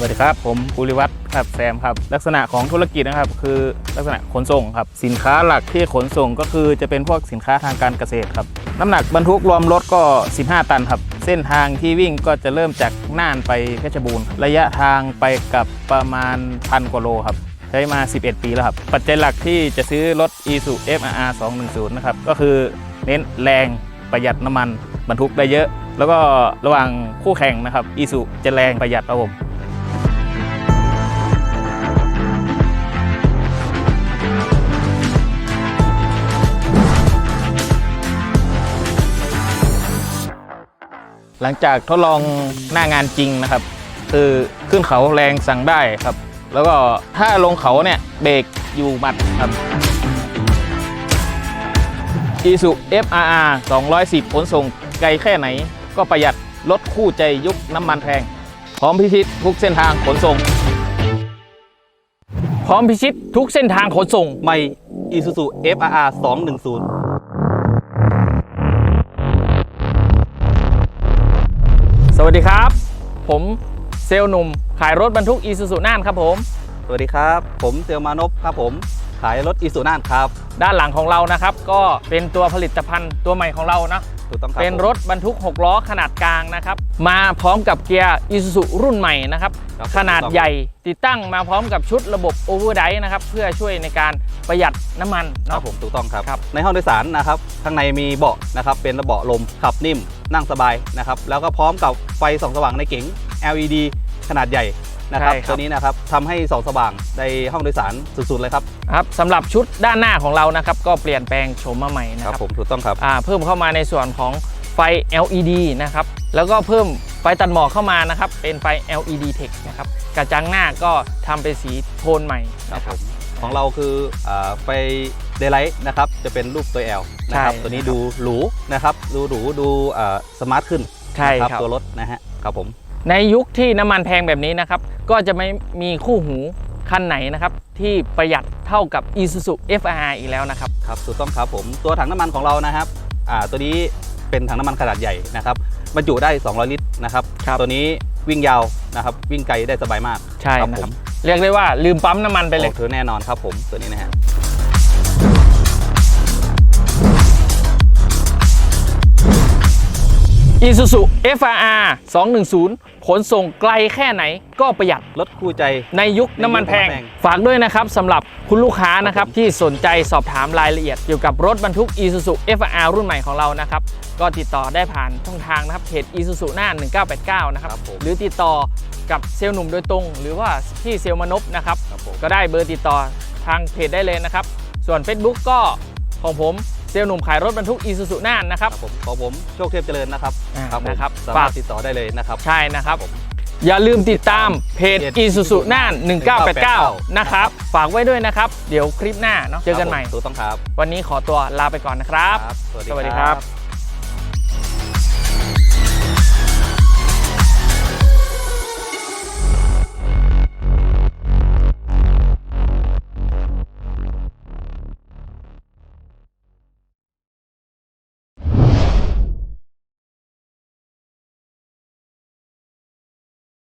สวัสดีครับ ผมภูริวัตรครับแซมครับ ลักษณะของธุรกิจนะครับ คือลักษณะขนส่งครับ สินค้าหลักที่ขนส่งก็คือจะเป็นพวกสินค้าทางการเกษตรครับ น้ำหนักบรรทุกรวมรถก็ 15 ตันครับ เส้นทางที่วิ่งก็จะเริ่มจากน่านไปเพชรบูรณ์ ระยะทางไปกับประมาณพันกว่าโลครับใช้มา 11 ปีแล้วครับ ปัจจัยหลักที่จะซื้อรถ i s u FRR 210 นะครับ ก็คือเน้นแรงประหยัดน้ำมันบรรทุกได้เยอะ แล้วก็ระหว่างคู่แข่งนะครับ i s u จะแรงประหยัดครับผม หลังจากทดลองหน้างานจริงนะครับ คือขึ้นเขาแรงสั่งได้ครับ แล้วก็ถ้าลงเขาเนี่ยเบรกอยู่หมัดครับ i s u FRR 210 ขนส่งไกลแค่ไหน ก็ประหยัดลดคู่ใจยุคน้ำมันแพง พร้อมพิชิตทุกเส้นทางขนส่ง พร้อมพิชิตทุกเส้นทางขนส่งใหม่ Isuzu FRR 210 สวัสดีครับ ผมเซลล์หนุ่ม ขายรถบรรทุกอีซูซูน่านครับผม สวัสดีครับ ผมเซลลมานพครับผม ขายรถอีซูน่านครับ ด้านหลังของเรานะครับ ก็เป็นตัวผลิตภัณฑ์ตัวใหม่ของเรานะถูกต้องครับเป็นรถบรรทุก 6 ล้อขนาดกลางนะครับ มาพร้อมกับเกียร์อีซูซูรุ่นใหม่นะครับ ครับขนาดใหญ่ติดตั้งมาพร้อมกับชุดระบบโอเวอร์ไดนะครับ เพื่อช่วยในการประหยัดน้ำมันครัเนาะบผมถูกต้องครับ ครับ ในห้องโดยสารนะครับ ข้างในมีเบาะนะครับ เป็นระเบาะลมขับนิ่ม นั่งสบายนะครับแล้วก็พร้อมกับไฟส่องสว่างในเก๋ง LED ขนาดใหญ่นะครับ ตัวนี้นะครับทำให้ส่องสว่างในห้องโดยสารสุดๆเลยครับครับสำหรับชุดด้านหน้าของเรานะครับก็เปลี่ยนแปลงโฉมมาใหม่นะคครัรับบผมถูกต้องครับ อ่าเพิ่มเข้ามาในส่วนของไฟ LED นะครับ แล้วก็เพิ่มไฟตัดหมอกเข้ามานะครับ เป็นไฟ LED Tech นะครับ กระจังหน้าก็ทำเป็นสีโทนใหม่ครับนะคผรับม ของเราคืออาไฟเดย์ไลท์นะครับจะเป็นรูปตัว L นะครับใช่ตัวนี้นะครับดูหรูนะครับดูหรูดูอ่าสมาร์ทขึ้นใช่นะครับตัวรถนะฮะครับผมในยุคที่น้ำมันแพงแบบนี้นะครับก็จะไม่มีคู่หูคันไหนนะครับที่ประหยัดเท่ากับ Isuzu FR อีกแล้วนะครับครับถูกต้องครับผมตัวถังน้ำมันของเรานะครับอ่าตัวนี้เป็นถังน้ำมันขนาดใหญ่นะครับบรรจุได้ 200 ลิตรนะครับครับตัวนี้วิ่งยาวนะครับวิ่งไกลได้สบายมากใช่ครับนะผครับม เรียกได้ว่าลืมปั๊มน้ำมันไปเลย โอ้ถือแน่นอนครับผมตัวนี้นะฮะ Isuzu FR 210 ขนส่งไกลแค่ไหนก็ประหยัด รถคู่ใจในยุคน้ำมันแพงในยุคน้ำมันแพง ฝากด้วยนะครับสำหรับคุณลูกค้านะครับที่สนใจสอบถามรายละเอียดเกี่ยวกับรถบรรทุก Isuzu FR รุ่นใหม่ของเรานะครับ ก็ติดต่อได้ผ่านช่องทางนะครับเพจ Isuzu หน้า 1989 นะครับครับผมหรือติดต่อกับเซลล์หนุ่มโดยตรง หรือว่าที่เซลล์มนพนะครับครับผมก็ได้เบอร์ติดต่อทางเพจได้เลยนะครับ ส่วน Facebook ก็ของผม เซลล์หนุ่มขายรถบรรทุก Isuzu น่านนะครับ ครับผมของผมโชคเทพเจริญนะครับอ่าครับผมนะครับสาฝามากรถติดต่อได้เลยนะครับ ใช่นะครับผมอย่าลืมติดตามเพจ เพจ Isuzu น่าน1989 1989 นะครับ ฝากไว้ด้วยนะครับ เดี๋ยวคลิปหน้าเนาะเจอกันใหม่ ครับผถูกต้องครับวันนี้ขอตัวลาไปก่อนนะครับครับสวัสดีครับ